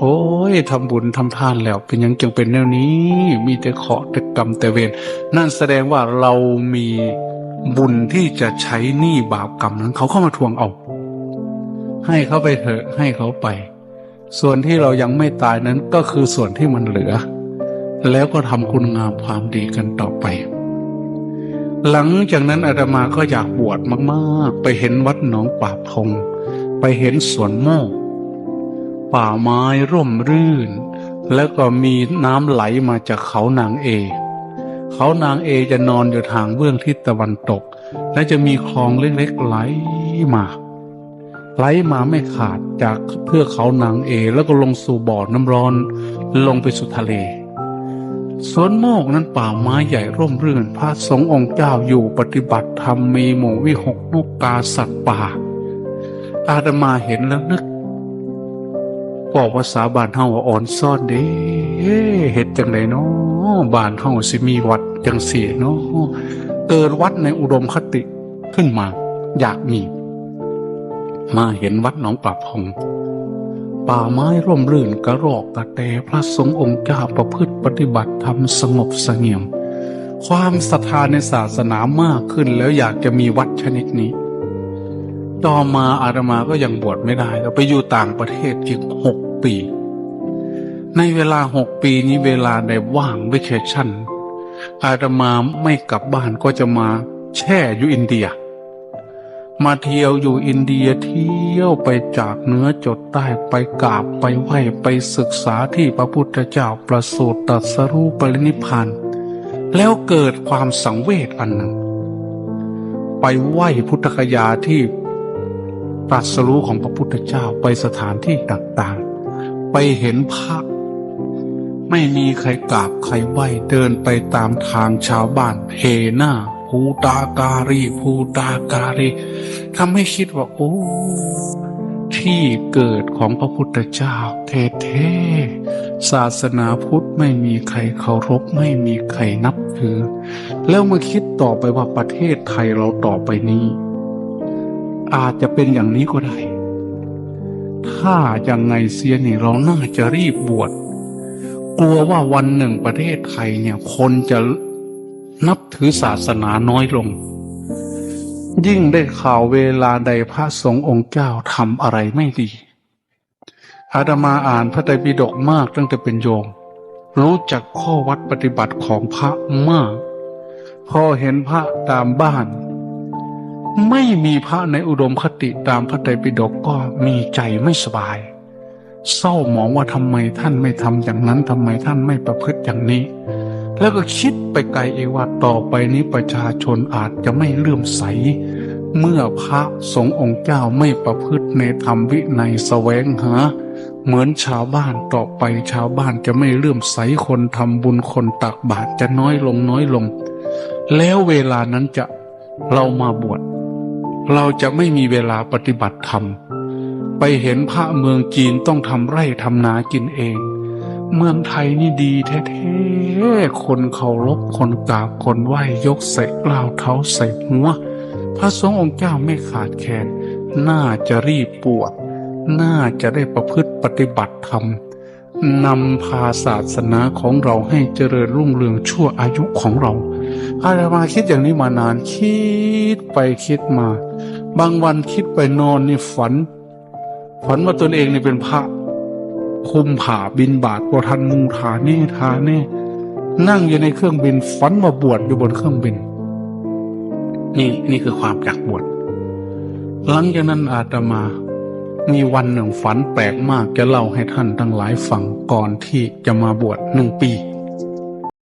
โอ้ยทำบุญทำทานแล้ว เป็นยังจึงเป็นแนวนี้ มีแต่เคราะห์แต่กรรมแต่เวรนั่นแสดงว่าเรามีบุญที่จะใช้หนี้บาปกรรมนั้น เขาเข้ามาทวงเอา ให้เขาไปเถอะให้เขาไป ส่วนที่เรายังไม่ตายนั้นก็คือส่วนที่มันเหลือ แล้วก็ทำคุณงามความดีกันต่อไป หลังจากนั้นอาตมาก็อยากบวชมาก ๆ ไปเห็นวัดหนองป่าพง ไปเห็นสวนโมก ป่าไม้ร่มรื่น แล้วก็มีน้ำไหลมาจากเขานางเอ เขานางเอจะนอนอยู่ทางเบื้องทิศตะวันตก และจะมีคลองเล็กๆไหลมาไหลมาไม่ขาดจากเพื่อกเขานางเอ แล้วก็ลงสู่บ่อน้ำร้อนลงไปสู่ทะเลสวนโมกนั้นป่าไม้ใหญ่ร่มรื่น พระสงฆ์องค์เจ้าอยู่ปฏิบัติธรรมมีหมู่วิหกนกกาสัตว์ป่า อาตมาเห็นแล้วนึก บอกภาษาบ้านเฮาว่าอ่อนซ่อนเด้เฮ็ดจังไดเนาะบ้านเฮาสิมีวัดจังสี่เนาะเกิดวัดในอุดมคติขึ้นมา อยากมี มาเห็นวัดหนองปราบพงป่าไม้ร่มรื่นกระรอกกระแตพระสงฆ์องค์เจ้าประพฤติปฏิบัติธรรมสงบเสงี่ยม ความศรัทธาในศาสนามากขึ้นแล้วอยากจะมีวัดชนิดนี้ ต่อมาอาตมาก็ยังบวชไม่ได้ก็ไปอยู่ต่างประเทศอีกหกปี ในเวลาหกปีนี้เวลาในว่างวิเคชั่น อาตมาไม่กลับบ้านก็จะมาแช่อยู่อินเดีย มาเที่ยวอยู่อินเดียเที่ยวไปจากเหนือจดใต้ไปกราบไปไหว้ไปศึกษาที่พระพุทธเจ้าประสูติตรัสรู้ปรินิพพานแล้วเกิดความสังเวชอันหนึ่งไปไหว้พุทธคยาที่ ตรัสรู้ของพระพุทธเจ้าไปสถานที่ต่างๆ ไปเห็นพระไม่มีใครกราบใครไหว้เดินไปตามทางชาวบ้านเฮหน้าภูตาการีภูตาการีทำให้คิดว่า โอ้ที่เกิดของพระพุทธเจ้าเท่ๆศาสนาพุทธไม่มีใครเคารพไม่มีใครนับถือ แล้วมาคิดต่อไปว่าประเทศไทยเราต่อไปนี้ อาจจะเป็นอย่างนี้ก็ได้ ถ้ายังไงเสียนี่เราน่าจะรีบบวช กลัวว่าวันหนึ่งประเทศไทยเนี่ยคนจะนับถือศาสนาน้อยลง ยิ่งได้ข่าวเวลาใดพระสงฆ์องค์เจ้าทำอะไรไม่ดี อาตมาอ่านพระไตรปิฎกมากตั้งแต่เป็นโยม รู้จักข้อวัดปฏิบัติของพระมาก พอเห็นพระตามบ้าน ไม่มีพระในอุดมคติตามพระไตรปิฎกก็มีใจไม่สบาย เศร้าหมองว่าทำไมท่านไม่ทำอย่างนั้นทำไมท่านไม่ประพฤติอย่างนี้ แล้วก็คิดไปไกลเองว่าต่อไปนี้ประชาชนอาจจะไม่เลื่อมใส เมื่อพระสงฆ์องค์เจ้าไม่ประพฤติในธรรมวินัยแสวงหาเหมือนชาวบ้านต่อไปชาวบ้านจะไม่เลื่อมใสคนทำบุญคนตักบาตรจะน้อยลงน้อยลง แล้วเวลานั้นจะเรามาบวช เราจะไม่มีเวลาปฏิบัติธรรม ไปเห็นพระเมืองจีนต้องทำไร่ทำนากินเอง เมืองไทยนี่ดีแท้ๆ คนเคารพคนกราบคนไหว้ยกใส่กล้าวเท้าใส่หัว พระสงฆ์องค์เจ้าไม่ขาดแคลนน่าจะรีบปวด น่าจะได้ประพฤติปฏิบัติธรรมนำพาศาสนาของเราให้เจริญรุ่งเรืองชั่วอายุของเรา อาตมาคิดอย่างนี้มานาน คิดไปคิดมา บางวันคิดไปนอนนี่ฝัน ฝันว่าตนเองนี่เป็นพระ คุมผ่าบินบาทบทันมุงทาเน่ทาเน่นั่งอยู่ในเครื่องบินฝันว่าบวชอยู่บนเครื่องบิน นี่นี่คือความอยากบวชหลังจากนั้นอาตมา มีวันหนึ่งฝันแปลกมากจะเล่าให้ท่านทั้งหลายฟังก่อนที่จะมาบวชหนึ่งปี